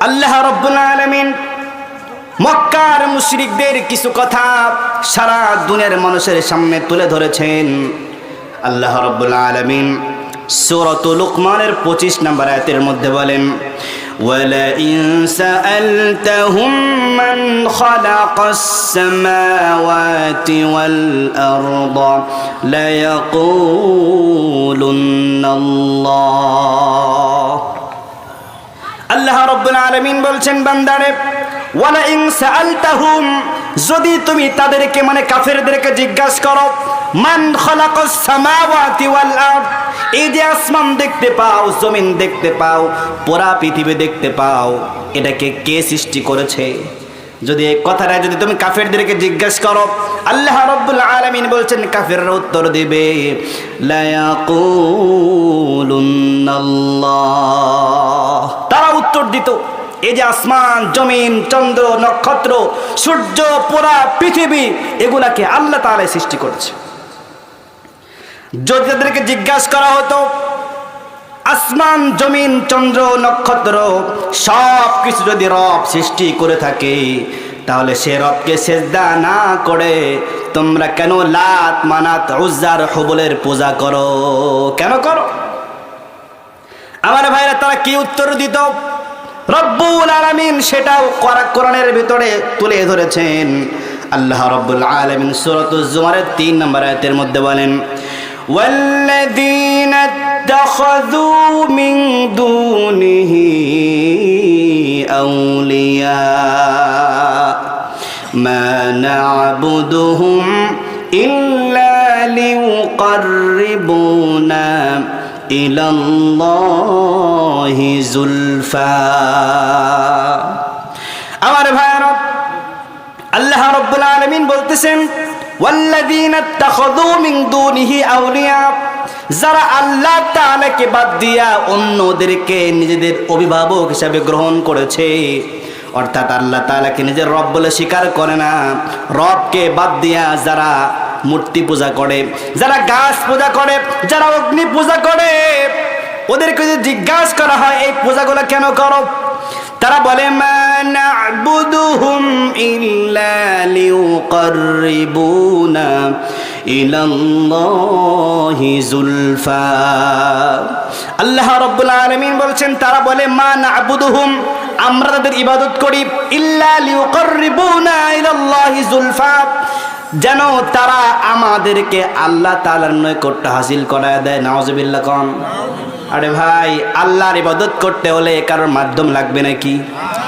আল্লাহ রব্বুল আলমিন মক্কার মুশরিকদের কিছু কথা সারা দুনিয়ার মানুষের সামনে তুলে ধরেছেন আল্লাহ রব্বুল আলমিন সুরত লুকমানের পঁচিশ নম্বর আয়াতের মধ্যে বলেন ولئن سألتهم من خلق السماوات والأرض ليقولن الله আল্লাহ রব্বুল আলামিন বলছেন, বান্দারে যদি তুমি তাদেরকে মানে কাফেরদেরকে জিজ্ঞাসা করো, মান এই যে আসমান দেখতে পাও, জমিন দেখতে পাও, পুরা পৃথিবী দেখতে পাও, এটাকে কে সৃষ্টি করেছে? যদি এই কথাটা যদি তুমি কাফেরদেরকে জিজ্ঞাসা করো, আল্লাহ রব্বুল আলামিন বলছেন, কাফেররা উত্তর দিবে তারা উত্তর দিত, এই যে আসমান, জমিন, চন্দ্র, নক্ষত্র, সূর্য পুরা পৃথিবী, এগুলাকে আল্লাহ তাআলা সৃষ্টি করেছে। যদি তাদেরকে জিজ্ঞাসা করা হতো, আসমান, জমিন, চন্দ্র, নক্ষত্র সব কিছু যদি রব সৃষ্টি করে থাকে, তাহলে সে রবকে সেজদা না করে তোমরা কেন লাত মানাত উজ্জার হবলের পূজা করো কেন করো আমার ভাইরা তারা কি উত্তর দিত রব্বুল আলামিন সেটাও করা কোরআনের ভিতরে তুলে ধরেছেন আল্লাহ রব্বুল আলামিন সূরাতুজ জুমারের 3 নম্বর আয়াতের মধ্যে বলেন والذين اتخذوا من دونه أولياء نعبدهم إلا ليقربونا إلى الله زلفى আমার ভাইরা আল্লাহ রব্বুল আলামিন বলতেছেন ওয়াল্লাযীনা ইত্তাখাযু মিন দুনিহি আউলিয়া যারা আল্লাহ তাআলাকে বাদ দিয়া অন্যদেরকে নিজেদের অভিভাবক হিসাবে গ্রহণ করেছে অর্থাৎ আল্লাহ তাআলাকে নিজের রব বলে স্বীকার করে না। রবকে বাদ দিয়া যারা মূর্তি পূজা করে, যারা গাছ পূজা করে, যারা অগ্নি পূজা করে, ওদেরকে যদি জিজ্ঞাসা করা হয়, এই পূজাগুলো কেন করো? তারা বলে, মা না'বুদুহুম ইল্লা লিউকাররিবুনা। ইলাল্লাহি আল্লাহ রাব্বুল আলামিন বলছেন, তারা বলে, মা না'বুদুহুম, আমরা তাদের ইবাদত করি, ইল্লা যুলফা যেন তারা আমাদেরকে আল্লাহ তাআলার নৈকট্য হাসিল করায় দেয়। নাউজুবিল্লাহ কন। আরে ভাই, আল্লাহর ইবাদত করতে হলে কারোর মাধ্যম লাগবে নাকি?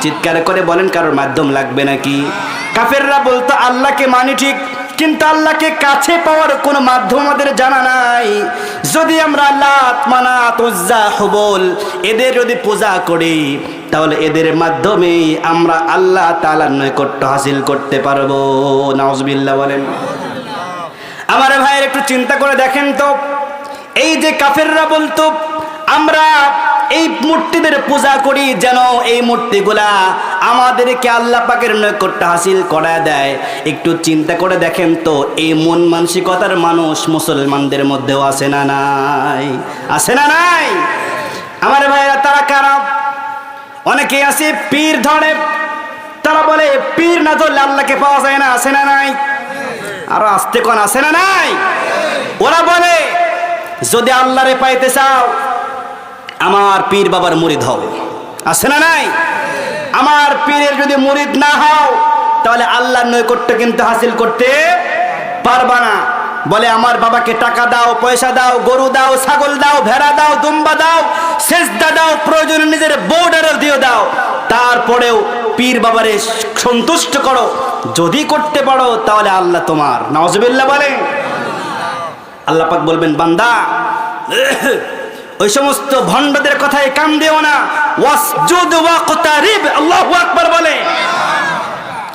চিৎকার করে বলেন, কারোর মাধ্যম লাগবে নাকি? কাফেররা বলতো, আল্লাহকে মানি ঠিক কিন্তু আল্লাহকে কাছে পাওয়ার কোনো মাধ্যম আমাদের জানা নাই। যদি আমরা লাত মানাত উজ্জা হবল, এদের যদি পূজা করি, তাহলে এদের মাধ্যমেই আমরা আল্লাহ তালার নৈকট্য হাসিল করতে পারব। নাউজবিল্লাহ বলেন। আমার ভাইয়ের একটু চিন্তা করে দেখেন তো। এই যে কাফেররা বলতো, আমরা এই মূর্তিদের পূজা করি যেন এই মূর্তিগুলা আমাদেরকে আল্লাহ পাকের নৈকট্য হাসিল করা দেয়। একটু চিন্তা করে দেখেন তো, এই মন মানসিকতার মানুষ মুসলমানদের মধ্যেও আছে না নাই? আছে না নাই? আমার ভাইরা, তারা কারা? অনেকে আছে, পীর ধরে। তারা বলে, পীর না ধরলে আল্লাহকে পাওয়া যায় না, আছে না নাই? আরও আসতে কোন, আছে না নাই? ওরা বলে, যদি আল্লাহরে পাইতে চাও, আমার পীর বাবার মুরিদ হও আছে না নাই? আমার পীরের যদি মুরিদ না হও, তাহলে আল্লাহর নৈকট্য কিন্তু হাসিল করতে পারবা না। বলে, আমার বাবাকে টাকা দাও, পয়সা দাও, গরু দাও, ছাগল দাও, ভেড়া দাও, দুম্বা দাও, সেজদা দাও, প্রয়োজনে নিজের বর্ডার দিয়ে দাও। তারপরেও পীর বাবারে সন্তুষ্ট করো। যদি করতে পারো, তাহলে আল্লাহ তোমার। নওয়াজবিল্লাহ বলে আল্লাহ পাক বলবেন, বান্দা, ওই সমস্ত ভণ্ডদের কথায় কাম দিও না। ওয়াসজুদ ওয়াকতারিব, আল্লাহু আকবার বলে।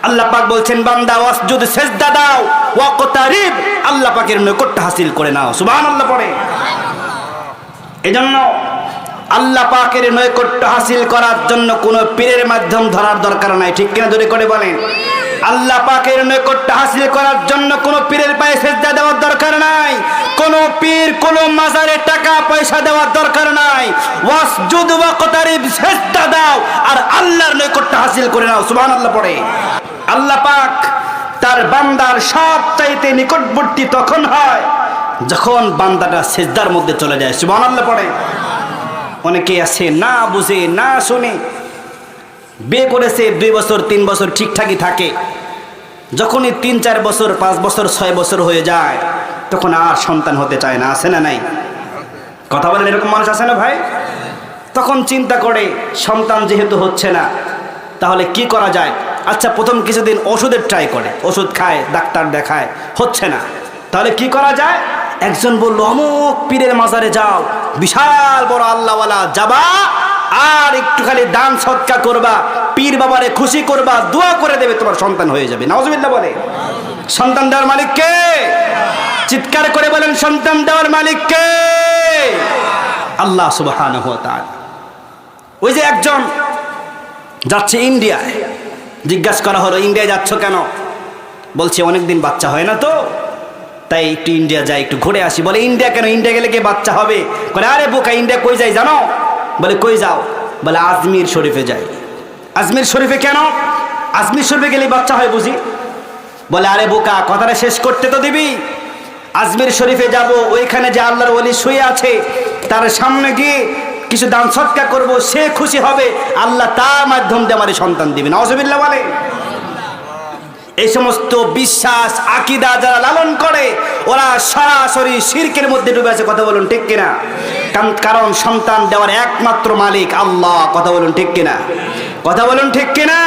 আল্লাহ পাক বলছেন, বান্দা, ওয়াসজুদ সেজদা দাও, ওয়াকতারিব, আল্লাহ পাকের নৈকট্য হাসিল করে নাও। সুবহানাল্লাহ পড়ে। এজন্য আল্লাহ পাকের নৈকট্য হাসিল করার জন্য কোনো পীরের মাধ্যম ধরার দরকার নাই। ঠিক কিনা জোরে করে বলেন? আল্লাহ পাকের নৈকট্য হাসিল করার জন্য কোনো পীরের পায়ে সেজদা দেওয়ার দরকার নাই। পীর কোনো মাজারে টাকা, পয়সা দেওয়ার দরকার নাই। ওয়াসজুদ ওয়া কতারিব, সেজদা দাও আর আল্লাহর হাসিল করে নাও সুবহান আল্লাহ পড়ে। আল্লাহ পাক তার বান্দার সব চাইতে নিকটবর্তী তখন হয় যখন বান্দাটা সেজদার মধ্যে চলে যায় সুবহান আল্লাহ পড়ে। অনেকে আছে, না বুঝে, না শুনে। বিয়ে করেছে, দুই বছর, তিন বছর ঠিকঠাকই থাকে। যখনই তিন, চার বছর, পাঁচ বছর, ছয় বছর হয়ে যায় তখন আর সন্তান হতে চায় না, আছে না নাই? কথা বলেন, এরকম মানুষ আছে না ভাই? তখন চিন্তা করে, সন্তান যেহেতু হচ্ছে না, তাহলে কি করা যায়? আচ্ছা প্রথম কিছুদিন ওষুধের ট্রাই করে, ওষুধ খায়, ডাক্তার দেখায়, হচ্ছে না। তাহলে কি করা যায়? একজন বলল, অমুক পীরের মাজারে যাও, বিশাল বড় আল্লাহওয়ালা যাবা আর একটু খালি দান সৎকা করবা, পীর বাবারে খুশি করবা, দোয়া করে দেবে, তোমার সন্তান হয়ে যাবে। নওয়াজবিল্লাহ বলে। সন্তান দেওয়ার মালিক কে? চিৎকার করে বলেন, সন্তান দেওয়ার মালিক কে? আল্লাহ তাআলা। ওই যে একজন যাচ্ছে ইন্ডিয়ায়। জিজ্ঞাসা করা হলো, ইন্ডিয়ায় যাচ্ছ কেন? বলছে, অনেকদিন বাচ্চা হয় না তো। তাই একটু ইন্ডিয়া যাই, একটু ঘুরে আসি। বলে, ইন্ডিয়া কেন? ইন্ডিয়া গেলে কি বাচ্চা হবে? বলে, আরে বোকা, ইন্ডিয়া কই যাই জানো? বলে, কই যাও? বলে, আজমির শরীফে যাই। আজমির শরীফে কেন? আজমির শরীফে গেলে বাচ্চা হয় বুঝি? বলে, আরে বোকা, কথাটা শেষ করতে তো দিবি। আজমির শরীফে যাব, ওইখানে যে আল্লাহর ওলি শুয়ে আছে, তার সামনে গিয়ে কিছু দান সৎকার করব, সে খুশি হবে, আল্লাহ তার মাধ্যম দিয়ে আমার সন্তান দিবেন। অসবিল্লা বলে এই সমস্ত বিশ্বাস, আকিদা যারা লালন করে, ওরা সরাসরি শিরকের মধ্যে ডুবে আছে, কথা বলুন ঠিক কিনা? কারণ সন্তান দেওয়ার একমাত্র মালিক আল্লাহ, কথা বলুন ঠিক কিনা? কথা বলুন ঠিক কিনা?